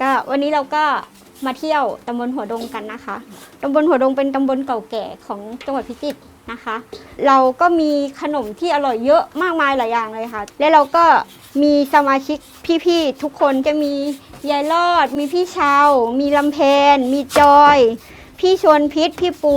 ก็วันนี้เราก็มาเที่ยวตำบลหัวดงกันนะคะ ตำบลหัวดงเป็นตำบลเก่าแก่ของจังหวัดพิจิตรนะคะ เราก็มีขนมที่อร่อยเยอะมากมายหลายอย่างเลยค่ะ และเราก็มีสมาชิกพี่ๆทุกคนจะมียายรอด มีพี่เชาวมีลำเพนมีจอย พี่ชวนพิษ พี่ปู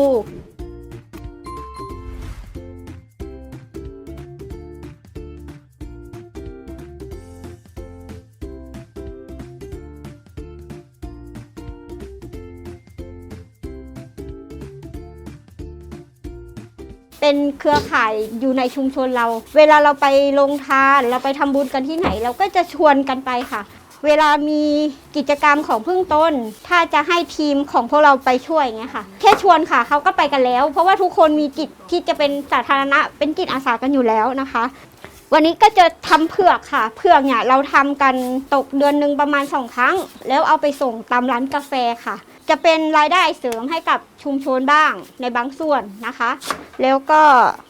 เป็นเครือข่ายอยู่ในชุมชนเรา เวลาเราไปลงทานเราไปทำบุญกันที่ไหน เราก็จะชวนกันไปค่ะ เวลามีกิจกรรมของพึ่งต้น ถ้าจะให้ทีมของพวกเราไปช่วยเงี้ยค่ะ แค่ชวนค่ะเขาก็ไปกันแล้ว เพราะว่าทุกคนมีจิตที่จะเป็นสาธารณะเป็นจิตอาสากันอยู่แล้วนะคะวันนี้ก็จะทำเผือกค่ะ เผือกเนี่ยเราทำกันตกเดือนหนึ่งประมาณสองครั้ง แล้วเอาไปส่งตามร้านกาแฟค่ะ จะเป็นรายได้เสริมให้กับชุมชนบ้างในบางส่วนนะคะ แล้วก็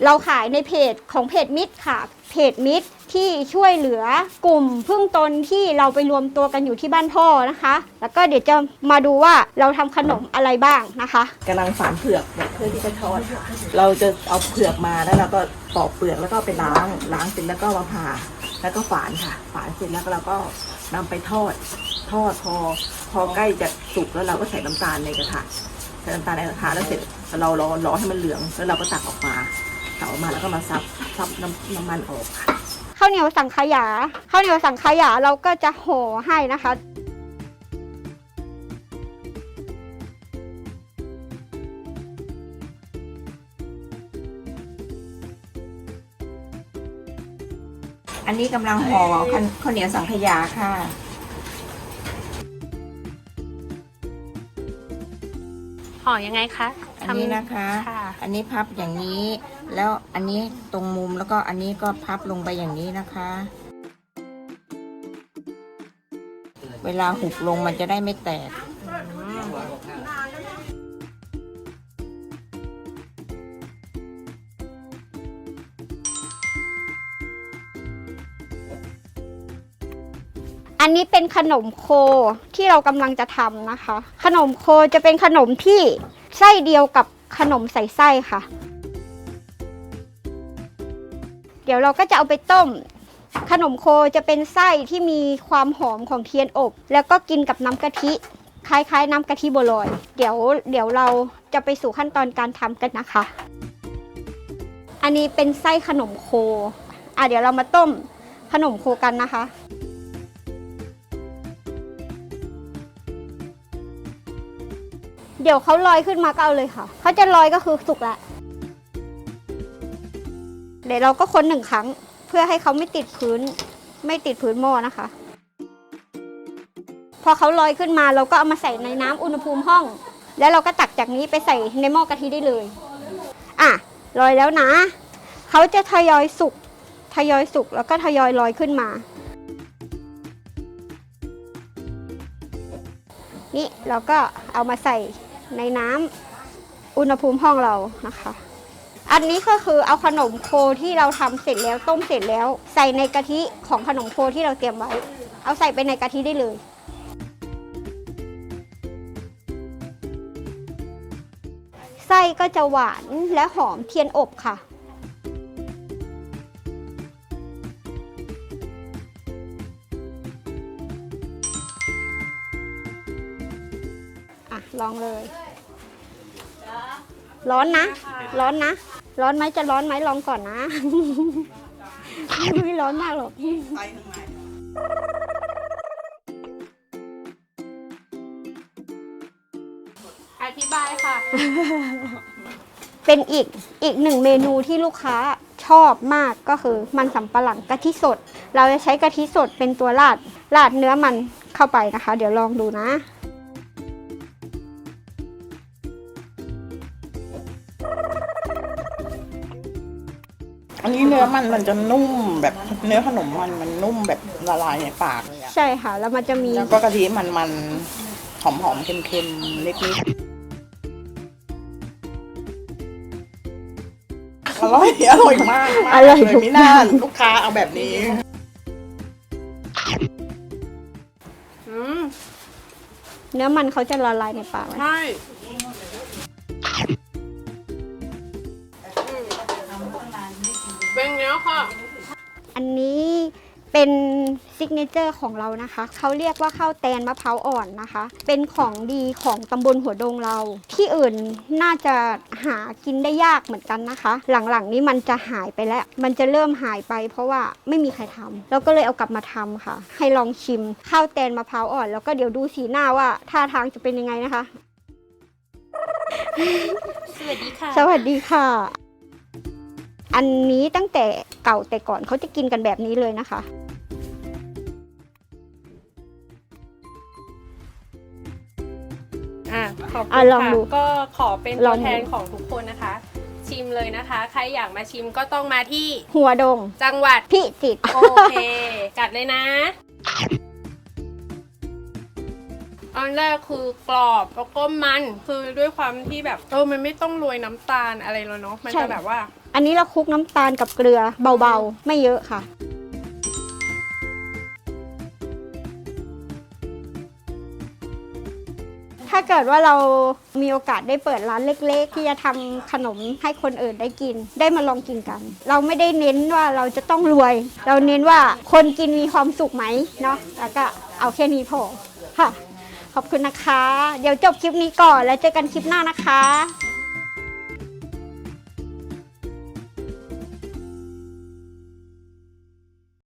เราขายในเพจของเพจมิตรค่ะ เพจมิตรที่ช่วยเหลือกลุ่มพึ่งตนที่เราไปรวมตัวกันอยู่ที่บ้านพ่อนะคะ แล้วก็เดี๋ยวจะมาดูว่าเราทำขนมอะไรบ้างนะคะ กำลังฝานเผือกเนี่ยเพื่อที่จะทอดค่ะเราจะเอาเผือกมาแล้วเราก็ปอกเปลือกแล้วก็ไปล้างล้างเสร็จแล้วก็มาผ่าแล้วก็ฝานค่ะ ฝานเสร็จแล้วก็เราก็นำไปทอด ทอดพอ พอใกล้จะสุกแล้วเราก็ใส่น้ำตาลในกระทะใส่น้ำตาลในกระทะแล้วเสร็จเรารอรอให้มันเหลืองแล้วเราก็ตักออกมาตักออกมาแล้วก็มาซับซับน้ำน้ำมันออกค่ะข้าวเหนียวสังขยาข้าวเหนียวสังขยาเราก็จะห่อให้นะคะอันนี้กำลังห่อข้าวเหนียวสังขยาค่ะ ห่อยังไงคะอันนี้นะคะค่ะอันนี้พับอย่างนี้ แล้วอันนี้ตรงมุมแล้วก็อันนี้ก็พับลงไปอย่างนี้นะคะ เวลาหุบลงมันจะได้ไม่แตก อันนี้เป็นขนมโคที่เรากำลังจะทำนะคะ ขนมโคจะเป็นขนมที่ไส้เดียวกับขนมใส่ไส้ค่ะ เดี๋ยวเราก็จะเอาไปต้ม ขนมโคจะเป็นไส้ที่มีความหอมของเทียนอบ แล้วก็กินกับน้ำกะทิคล้ายๆ น้ำกะทิบัวลอย เดี๋ยวเดี๋ยวเราจะไปสู่ขั้นตอนการทำกันนะคะ อันนี้เป็นไส้ขนมโค อะเดี๋ยวเรามาต้มขนมโคกันนะคะ เดี๋ยวเขาลอยขึ้นมาก็เอาเลยค่ะเขาจะลอยก็คือสุกแล้วเดี๋ยวเราก็คนหนึ่งครั้ง เพื่อให้เขาไม่ติดพื้น ไม่ติดพื้นหม้อนะคะ พอเขาลอยขึ้นมาเราก็เอามาใส่ในน้ำอุณหภูมิห้อง แล้วเราก็ตักจากนี้ไปใส่ในหม้อกะทิได้เลย อะลอยแล้วนะเขาจะทยอยสุกทยอยสุกแล้วก็ทยอยลอยขึ้นมา นี่เราก็เอามาใส่ ในน้ำอุณหภูมิห้องเรานะคะ อันนี้ก็คือเอาขนมโคที่เราทำเสร็จแล้วต้มเสร็จแล้ว ใส่ในกะทิของขนมโคที่เราเตรียมไว้ เอาใส่ไปในกะทิได้เลยไส้ก็จะหวานและหอมเทียนอบค่ะอะลองเลย ร้อนนะ ร้อนนะ ร้อนไหมจะร้อนไหมลองก่อนนะ ไม่ร้อนมากหรอกอธิบายค่ะ เป็นอีกอีกหนึ่งเมนูที่ลูกค้าชอบมากก็คือมันสำปะหลังกะทิสด เราจะใช้กะทิสดเป็นตัวราดราดเนื้อมันเข้าไปนะคะ เดี๋ยวลองดูนะ อันนี้เนื้อมันมันจะนุ่มแบบเนื้อขนมมันมันนุ่มแบบละลายในปากเลยอะใช่ค่ะ แล้วมันจะมี แล้วก็กะทิมันมันหอมหอมๆเค็มๆเล็กๆอร่อยอร่อยมากมากอร่อยเลยทุก มิน่าอย่างลูกค้าเอาแบบนี้อืมเนื้อมันเขาจะละลายในปากไหมใช่ เป็นเนี้ยค่ะอันนี้เป็นซิกเนเจอร์ของเรานะคะ เขาเรียกว่าข้าวแตนมะพร้าวอ่อนนะคะ เป็นของดีของตำบลหัวดงเรา ที่อื่นน่าจะหากินได้ยากเหมือนกันนะคะ หลังๆนี้มันจะหายไปแล้ว มันจะเริ่มหายไป เพราะว่าไม่มีใครทำเราก็เลยเอากลับมาทำค่ะ ให้ลองชิมข้าวแตนมะพร้าวอ่อน แล้วก็เดี๋ยวดูสีหน้าว่าท่าทางจะเป็นยังไงนะคะ สวัสดีค่ะ สวัสดีค่ะ อันนี้ตั้งแต่เก่าแต่ก่อนเขาจะกินกันแบบนี้เลยนะคะ อะขอบอะคุณลองค่ะดูก็ขอเป็นลตัอวงดู แทนของทุกคนนะคะ ชิมเลยนะคะ ใครอยากมาชิมก็ต้องมาที่หัวดงจังหวัด พิจิตร โอเคกัดเลยนะ อันแรกคือกรอบแล้วก็มันคือด้วยความที่แบบเออมันไม่ต้องโรยน้ำตาลอะไรแล้วเนาะมันจะแบบว่า อันนี้เราคลุกน้ำตาลกับเกลือเบาๆ ไม่เยอะค่ะ ถ้าเกิดว่าเรามีโอกาสได้เปิดร้านเล็ก ๆ ที่จะทำขนมให้คนอื่นได้กิน ได้มาลองกินกัน เราไม่ได้เน้นว่าเราจะต้องรวย เราเน้นว่าคนกินมีความสุขไหมเนาะแล้วก็เอาแค่นี้พอค่ะ ขอบคุณนะคะ เดี๋ยวจบคลิปนี้ก่อนแล้วเจอกันคลิปหน้านะคะ